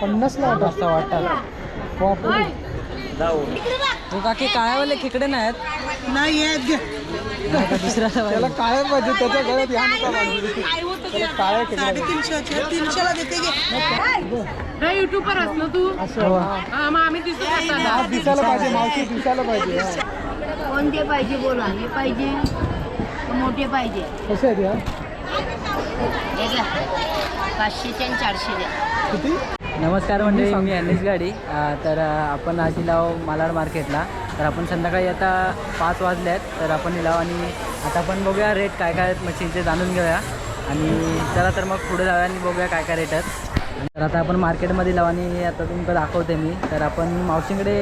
पन्नासला वाटा वाटा बापरे. हो काकी काळ्यावाले खेकडे नाहीत? नाही आहेत दुसऱ्या त्याला काळ्या पाहिजे त्याच्या गळ्यात या नका काळ्या खेकडा. साडेतीनशे तीनशेला देते युट्यूबर ना तू? असं मग आम्ही दिसायला पाहिजे मावशी दिसायला पाहिजे हा. कोणते पाहिजे बोला हे पाहिजे मोठे पाहिजे? कसे आहेत या? हे पाचशेचे आणि चारशे द्या किती? नमस्कार मंडळी मी अनिश गाडी. तर आपण आज लाव मालाड मार्केटला. तर आपण संध्याकाळी आता पाच वाजले आहेत. तर आपण लाव आणि आता आपण बघूया रेट काय काय आहेत मशीनचे जाणून घेऊया. आणि चला तर मग पुढे जाऊया आणि बघूया काय काय रेट आहेत. तर आता आपण मार्केटमध्ये लाव आणि आता तुमचं दाखवते मी. तर आपण मावशीकडे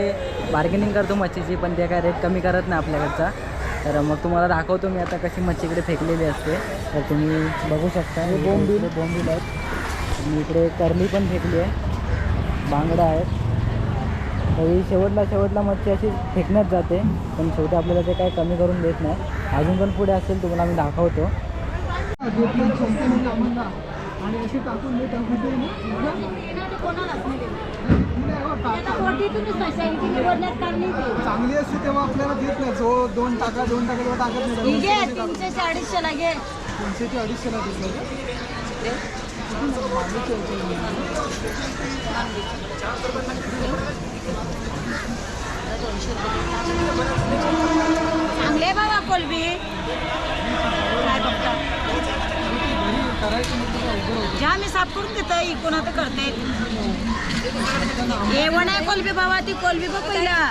बार्गेनिंग करतो मच्छीची पण ते काय रेट कमी करत नाही आपल्याकडचा. तर मग तुम्हाला दाखवतो मी आता कशी मच्छीकडे फेकलेली असते. तर तुम्ही बघू शकता. बोंबील. बोंबील आहेत. आणि इकडे करली पण फेकली आहे. बांगडा आहेत तरी शेवटला शेवटला मच्छी अशी फेकण्यात जाते पण शेवटी आपल्याला ते काय कमी करून देत नाही. अजून पण पुढे असेल तुम्हाला मी दाखवतो. आणि अशी टाकून चांगली असते तेव्हा आपल्याला देत नाही. जो दोन टाका दोन टाका तेव्हा टाकत नाही. तीनशे अडीचशेला घे. तीनशेची अडीचशेला देत नाही चांगले बाबा कोलबी. काय बघता? घ्या मी साफ करून देतो. इकून आता करते येवण आहे कोलबी बाबा ती कोलबी बघ पहिला.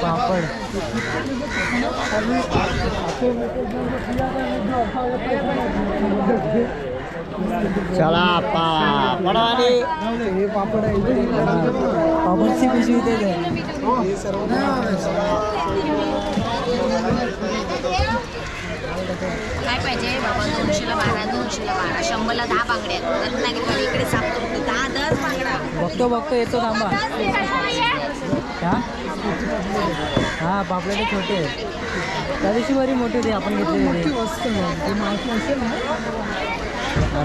पापड चला पापडवाली हे पापड आहे इथे. पापडची हे काय पाहिजे? बाबा दोनशेला बारा दोनशेला बारा. शंभरला दहा बांगड्या रत्नागिरी इकडे सापतो दहा दस बांगडा. बघतो बघतो. येतो थांबा. हा? हा पापलेटे छोटे आहेत. त्या दिवशी बरी मोठी होती. आपण घेतलेली. हे मावशी असेल ना?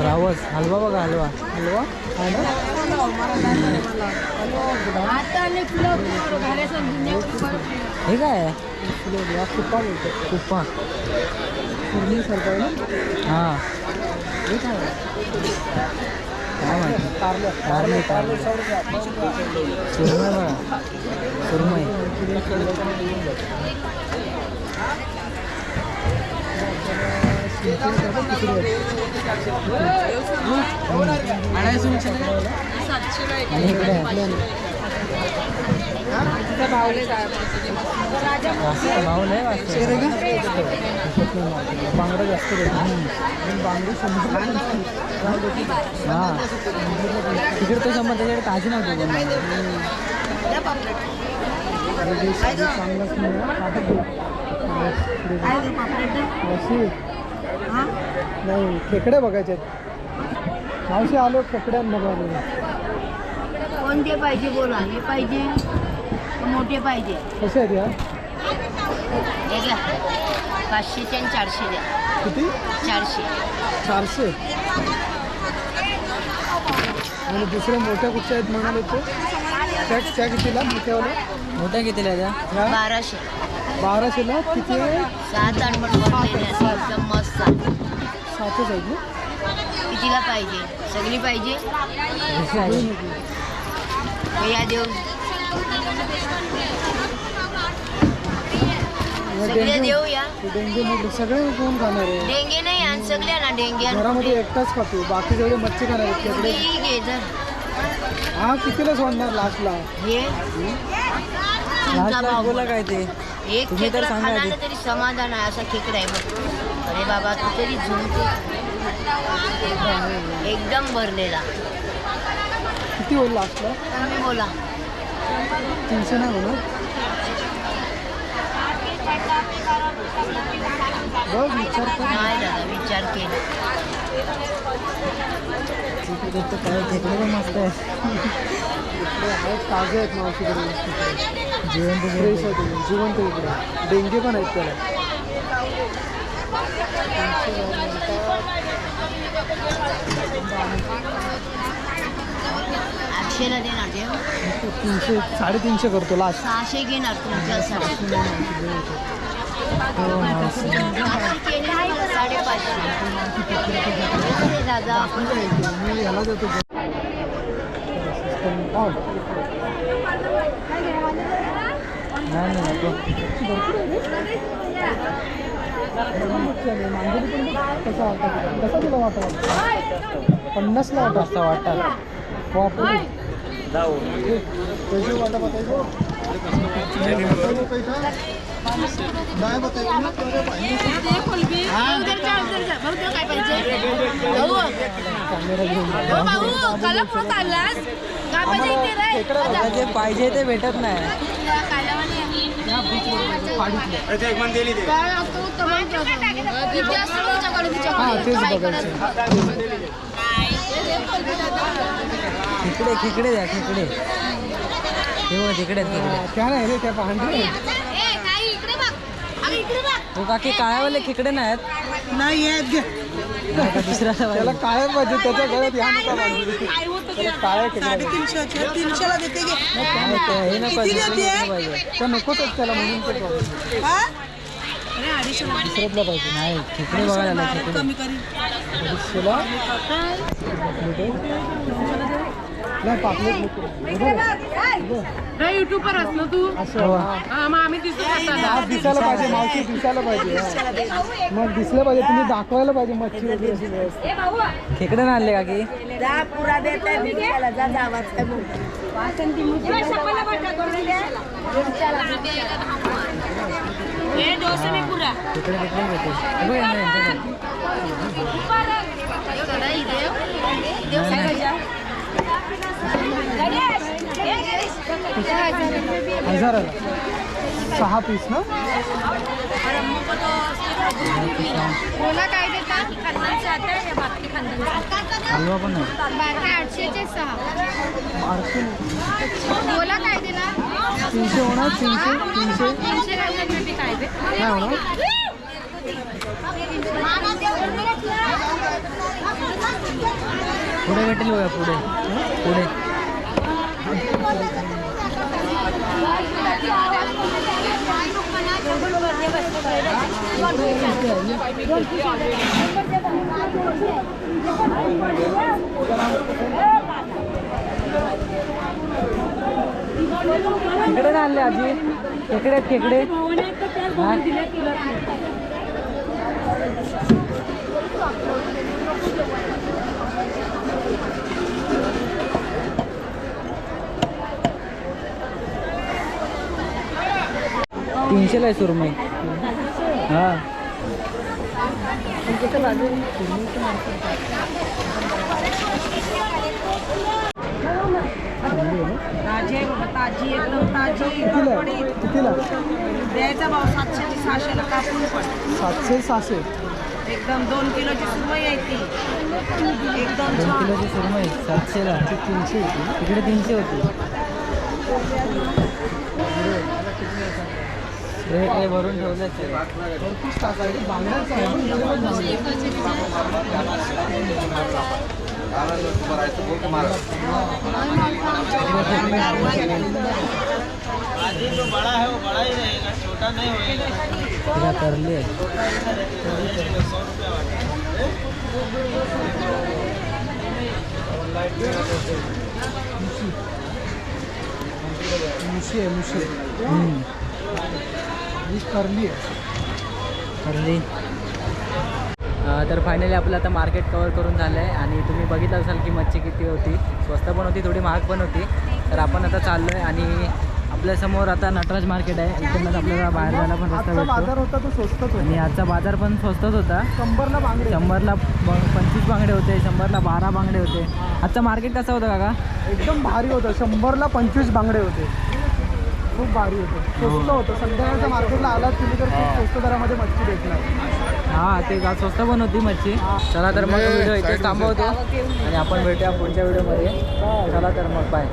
रावस. हलवा बघा हलवा. हलवा? हा ना हे काय आहे कुप्पा बोलतो कुप्पा आहे ना हां हे. काय आहे? काय माहिती कारलं. सुरमई बघा. सुरमई आणि इकडे आहे. वाजता भाव लय वाजता बांगडा जास्त देतो बांगडी हां. तिकडे तो शंभर त्याच्याकडे ताजी नव्हती पण चांगलाच नाही खेकडे बघायचे मावशी आलो खेकड्यांना बघायला. कोणते पाहिजे बोला हे पाहिजे मोठे पाहिजे? कसे आहेत या? हे घ्या. पाचशेचे आणि चारशे द्या. किती? चारशे. चारशे? आणि दुसऱ्या मोठ्या कुठच्या आहेत म्हणाले ते? त्या त्या कितीला? मोठ्यावाल्या? मोठ्या कितीला त्या ह्या बाराशे. बाराशेला किती आहे? सात आठ पण एकदम मस्त सातच आहेत ना कितीला पाहिजे सगळी पाहिजे. हे या देऊ सगळे देऊ या. डेंगे मोठे सगळे कोण खाणार आहे. डेंगे नाही आणि सगळे ना डेंगे आणि घरामध्ये एकटाच खातो बाकी सगळे मच्छी खाणार आहेत खेकडे कुठेही घे जर हा कितीला सोडणार लास्टला हे तुमचा बोला काय ते. एक तुम्ही तर खेकडा सांगा खाला आधी. ना तरी समाधान आहे असा खेकडा आहे बघ. अरे बाबा तू तरी झुमते एकदम भरलेला. किती होईल लास्टला तुम्ही बोला. तीनशे नाही होणार? बघ विचार नाही दादा विचार केला. खेकडे पण मस्त आहे ताजे आहेत मावशीकडे जिवंत. जिवंत इकडे. डेंगे पण आहेत त्याला. आठशेला देणार देव तीनशे साडेतीनशे करतो लास्ट सहाशे घेणार तुमच्यासाठी साडेपाचशे दादा मी ह्याला देतो. नाही नाही कसा वाटतं कसा तुला वाटतं पन्नासला वाटत मस्त वाटतात वापर वाटा काय पाहिजे ते भेटत नाही. हां खेकडे खेकडे द्या खेकडे तिकडे. हा, त्या नाही रे त्या पांढरे हो काकी काळ्यावाले खेकडे नाहीत. नाही आहेत दुसऱ्याला त्याला पाहिजे. काळ्या पाहिजे त्याच्या गळ्यात या नका काळ्या साडेतीनशे तीनशेला देते हे नको दुसरं त्या नकोच त्याला म्हणून. हा? दुसऱ्यातला पाहिजे. नाही खेकडे बघायला नाही खेकडे. कमी करी अडीचशेला? नाही असलो तू हा. मग आम्ही दिसतो आता आज दिसायला पाहिजे मावशी दिसायला पाहिजे हा. मग दिसलं पाहिजे तुम्ही दाखवायला पाहिजे मच्छी वगैरे अशी व्यवस्थित. खेकडे नाही आणले जा पुरा देते दीडशेला जा जा वाजता खेकडे खेकडे भेटते बघ यांना यांच्याकडे. नाही, नाही. हजाराला सहा पीस ना? हलवा पण नाही दिला तीनशे होणार? तीनशे? तीनशे? काय होणार? पुढे भेटेल बघा पुढे. पुढे. खेकडे नाही आणले आजी. खेकडे आहेत खेकडे हा? तीनशेला आहे सुरमई. हा. ताजी बाबा ताजी एकदम ताजी. कितीला आहे? कितीला? द्यायचा भाव सातशे ते सहाशेला कापून पण. सातशे सहाशे? एकदम दोन किलोची सुरमई आहे ती. एकदम दोन छान. किलोची सुरमई सातशेला. ते तीनशे होती. तिकडे तीनशे होती. रेट हे भरून आहे. भरपूर स्टाफ आहे बांगड्याचं आहे पण इकडे पण बांगडा. तिला करली आहे मुशी आहे मुशी हम्म, ही करली आहे करली अं, तर फायनली आपलं आता मार्केट कवर करून झालं आहे आणि तुम्ही बघितलं असाल की मच्छी किती होती. स्वस्त पण होती थोडी महाग पण होती. तर आपण आता चाललो आहे आणि आपल्यासमोर आता नटराज मार्केट आहे. इकडनं आपल्याला बाहेर जायला पण रस्ता बाजार होता तो स्वस्तच आणि आजचा बाजार पण स्वस्तच होता. शंभरला बांगडे शंभरला पंचवीस बांगडे होते शंभरला बारा बांगडे होते. आजचं मार्केट कसं होतं काका? एकदम भारी होतं. शंभरला पंचवीस बांगडे होते. खूप भारी होतं. स्वस्त होतं. संध्याकाळच्या मार्केटला आलात तुम्ही तर खूप स्वस्त दरामध्ये मच्छी भेटणार. हा ते का स्वस्त पण होती मच्छी. चला तर मग व्हिडिओ इथेच थांबवतो आणि आपण भेटूया पुढच्या व्हिडिओमध्ये. चला तर मग बाय